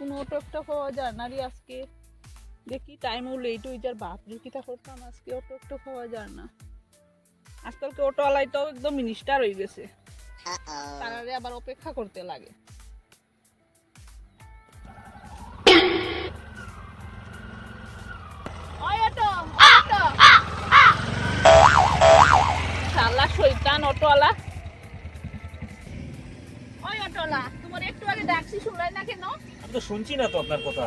কোনো অটো একটা পাওয়া যায় না রে আজকে। দেখি টাইমও লেট হয়ে যার বাপরে কিতা করতাম আজকে অটো একটা পাওয়া যায় না। আজকালকে অটোওয়ালাই তো একদম মিনিস্টার হয়ে গেছে। তারারে আবার অপেক্ষা করতে লাগে। ডাকছি শুনলাই না কেন? আমি তো শুনছি না তো আপনার কথা।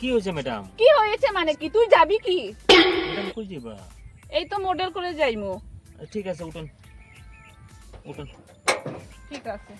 কি হয়েছে ম্যাডাম? কি হয়েছে মানে কি? তুই যাবি কি? ম্যাডাম কই যাবা? এই তো মডেল করে যাইমু। ঠিক আছে উঠুন। উঠুন। ঠিক আছে।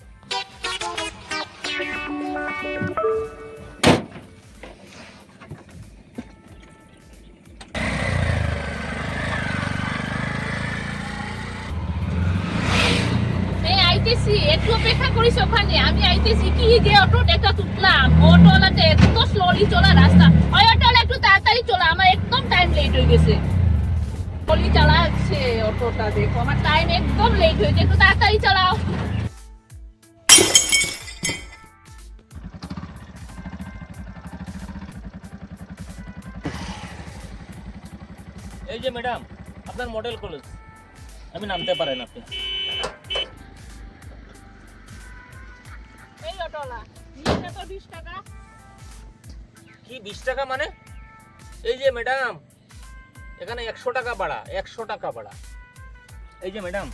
আইতেছি, একটু অপেক্ষা করিস ওখানে। আমি আইতেছি, কি যে অটো একটা তুললাম অটোওয়ালাটা এত স্লোলি চলা রাস্তা। ওই অটোওয়ালা একটু তাড়াতাড়ি চলা। আমার একদম টাইম লেট হয়ে গেছে। স্লোলি চালাচ্ছে অটোটা, দেখো। আমার টাইম একদম লেট হয়েছে। একটু তাড়াতাড়ি চালাও। এই যে ম্যাডাম, আপনার মডেল কলেজ আমি নামতে পারেন আপনি। এই অটোওয়ালা তো বিশ টাকা। কি বিশ টাকা মানে? এই যে ম্যাডাম এখানে একশো টাকা একশো টাকা এই যে ম্যাডাম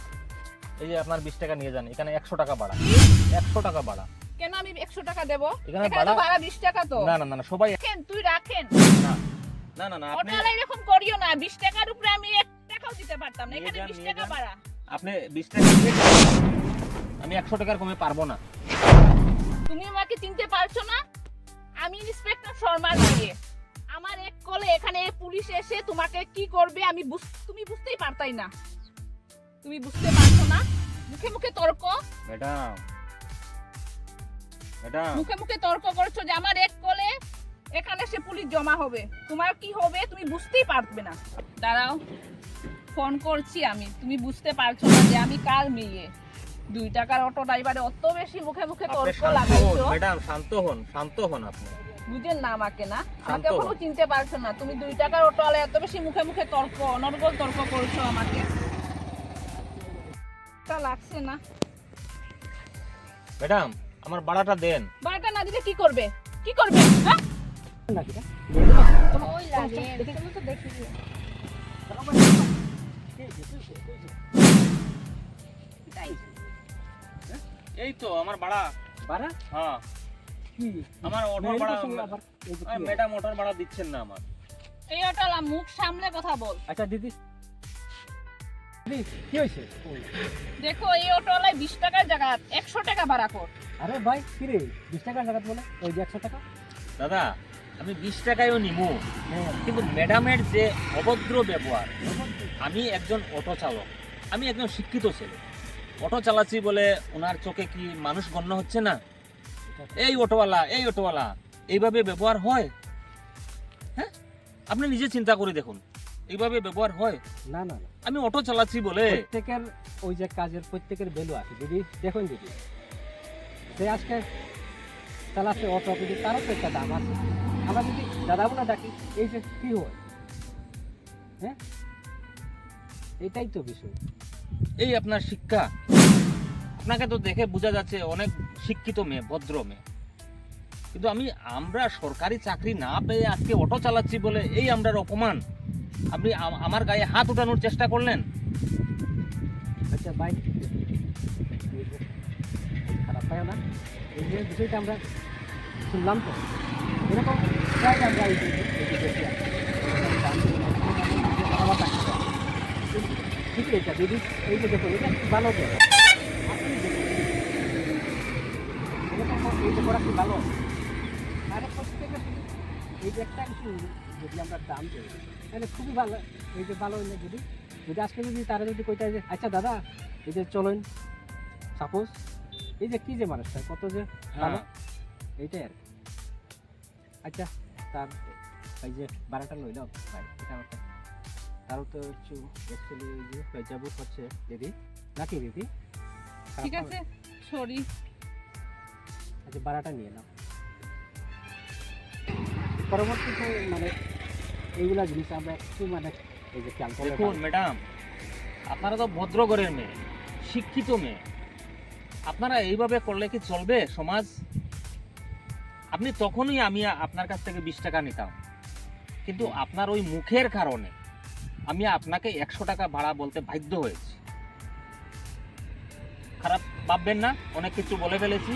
এই যে আপনার বিশ টাকা নিয়ে যান এখানে একশো টাকা একশো টাকা কেন আমি একশো টাকা দেবো? এখানে ভাড়া- বিশ টাকা তো। না না না সবাই রাখেন তুই রাখেন। না না না আপনি এরকম করিও না বিশ টাকার উপরে আমি এক টাকাও দিতে পারতাম না। এখানে বিশ টাকা আপনি বিশ টাকা আমি একশো টাকার কমে পারব না। তুমি আমাকে চিনতে পারছ না? আমি ইন্সপেক্টর শর্মার মেয়ে। আমার এক কলে এখানে পুলিশ এসে তোমাকে কি করবে আমি তুমি বুঝতেই পারতাই না। তুমি বুঝতে পারছ না? মুখে মুখে তর্ক। ম্যাডাম। ম্যাডাম। মুখে মুখে তর্ক করছ যে আমার এক কলে এখানে সে পুলিশ জমা হবে। তোমার কি হবে তুমি বুঝতেই পারবে না। দাঁড়াও ফোন করছি আমি। তুমি বুঝতে পারছ না যে আমি কার মেয়ে। দুই টাকার অটো ড্রাইভারে অত বেশি মুখে মুখে তর্ক শান্ত হন লাগাইছো ম্যাডাম শান্ত হন শান্ত হন আপনি। বুঝেন না আমাকে না? আমাকে এখনও চিনতে পারছ না। তুমি দুই টাকার অটো আলে এত বেশি মুখে মুখে তর্ক অনর্গল তর্ক করছ আমাকে। তা লাগছে না। ম্যাডাম আমার ভাড়াটা দেন। বারোটা না দিলে কি করবে? কি করবে? হ্যাঁ? ওই লাগে তুমি তো দেখি এই তো আমার ভাড়া। ভাড়া? হ্যাঁ। আমার অটো মেয়ের ভাড়া? ম্যাডাম অটোর ভাড়া দিচ্ছেন না আমার। এই অটোলা মুখ সামলে কথা বল। আচ্ছা দিদি। দিদি কি হয়েছে? দেখো এই অটোওয়ালায় বিশ টাকার জায়গা একশো টাকা ভাড়া কর। আরে ভাই কি রে? বিশ টাকার জায়গা বলে? ওই যে একশো টাকা? দাদা আমি বিশ টাকায়ও নিবো হ্যাঁ। কিন্তু ম্যাডামের যে অভদ্র ব্যবহার আমি একজন অটো চালক। আমি একজন শিক্ষিত ছেলে। অটো চালাচ্ছি বলে ওনার চোখে কি মানুষ গণ্য হচ্ছে না? এই অটোওয়ালা এই অটোওয়ালা এইভাবে ব্যবহার হয়? হ্যাঁ? আপনি নিজে চিন্তা করে দেখুন এইভাবে ব্যবহার হয়? না না আমি অটো চালাচ্ছি বলে প্রত্যেকের ওই যে কাজের প্রত্যেকের ভ্যালু আছে। দিদি দেখুন দিদি সে আজকে চালাচ্ছে অটো কিন্তু তারও তো একটা দাম আছে। আমরা যদি দাদা বোনা ডাকি এই যে কি হয়? হ্যাঁ? এটাই তো বিষয়। এই আপনার শিক্ষা। আপনাকে তো দেখে বোঝা যাচ্ছে অনেক শিক্ষিত মেয়ে, ভদ্র মেয়ে। কিন্তু আমি, আমরা সরকারি চাকরি না পেয়ে আজকে অটো চালাচ্ছি বলে এই আমরার অপমান। আপনি আমার গায়ে হাত উঠানোর চেষ্টা করলেন? আচ্ছা ভাই। খারাপ না। এই যে বিষয়টা আমরা শুনলাম তো। এরকম আমরা ঠিক দিদি এই যে দেখুন এটা ভালো এই যে করা কি ভালো এই যে একটা যদি আমরা দাম দিই তাহলে খুবই ভালো এই যে ভালো হইলে যদি যদি আজকে যদি তারা যদি কইটা যে আচ্ছা দাদা এই যে চলেন সাপোজ এই যে কি যে মানুষটা কত যে এইটাই আর আচ্ছা তার এই যে ভাড়াটা লইলাম ভাই। তারও তো একটু অ্যাকচুয়ালি এই যে পেজাবুক হচ্ছে দিদি। নাকি দিদি? ঠিক আছে সরি। আচ্ছা নিয়ে নাও। পরবর্তীতে মানে এইগুলা জিনিস আমরা একটু মানে এই যে খেয়াল দেখুন ম্যাডাম আপনারা তো ভদ্র ঘরের মেয়ে শিক্ষিত মেয়ে। আপনারা এইভাবে করলে কি চলবে সমাজ? আপনি তখনই আমি আপনার কাছ থেকে বিশ টাকা নিতাম। কিন্তু আপনার ওই মুখের কারণে আমি আপনাকে একশো টাকা ভাড়া বলতে বাধ্য হয়েছি। খারাপ ভাববেন না, অনেক কিছু বলে ফেলেছি,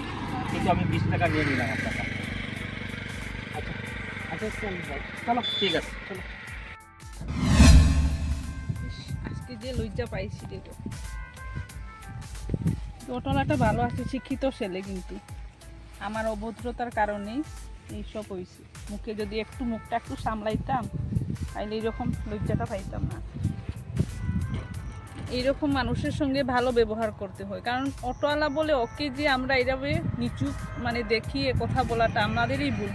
কিন্তু আমি বিশ টাকা নিয়ে নিলাম আপনার কাছ থেকে। আচ্ছা চল ঠিক আছে আজকে যে লজ্জা পাইছি অটোলাটা ভালো আছে, শিক্ষিত ছেলে কিন্তু। আমার অভদ্রতার কারণেই এইসব হয়েছে মুখে যদি একটু মুখটা একটু সামলাইতাম তাহলে এইরকম লজ্জাটা পাইতাম না। এইরকম মানুষের সঙ্গে ভালো ব্যবহার করতে হয়। কারণ অটোওয়ালা বলে ওকে যে আমরা এইভাবে নিচু মানে দেখিয়ে কথা বলাটা আমাদেরই ভুল।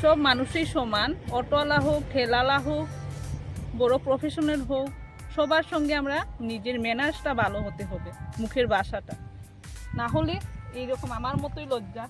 সব মানুষই সমান। অটোওয়ালা হোক ঠেলালা হোক, বড় প্রফেশনাল হোক, সবার সঙ্গে আমরা নিজের ম্যানার্সটা ভালো হতে হবে, মুখের বাসাটা না হলে এইরকম আমার মতোই লজ্জা।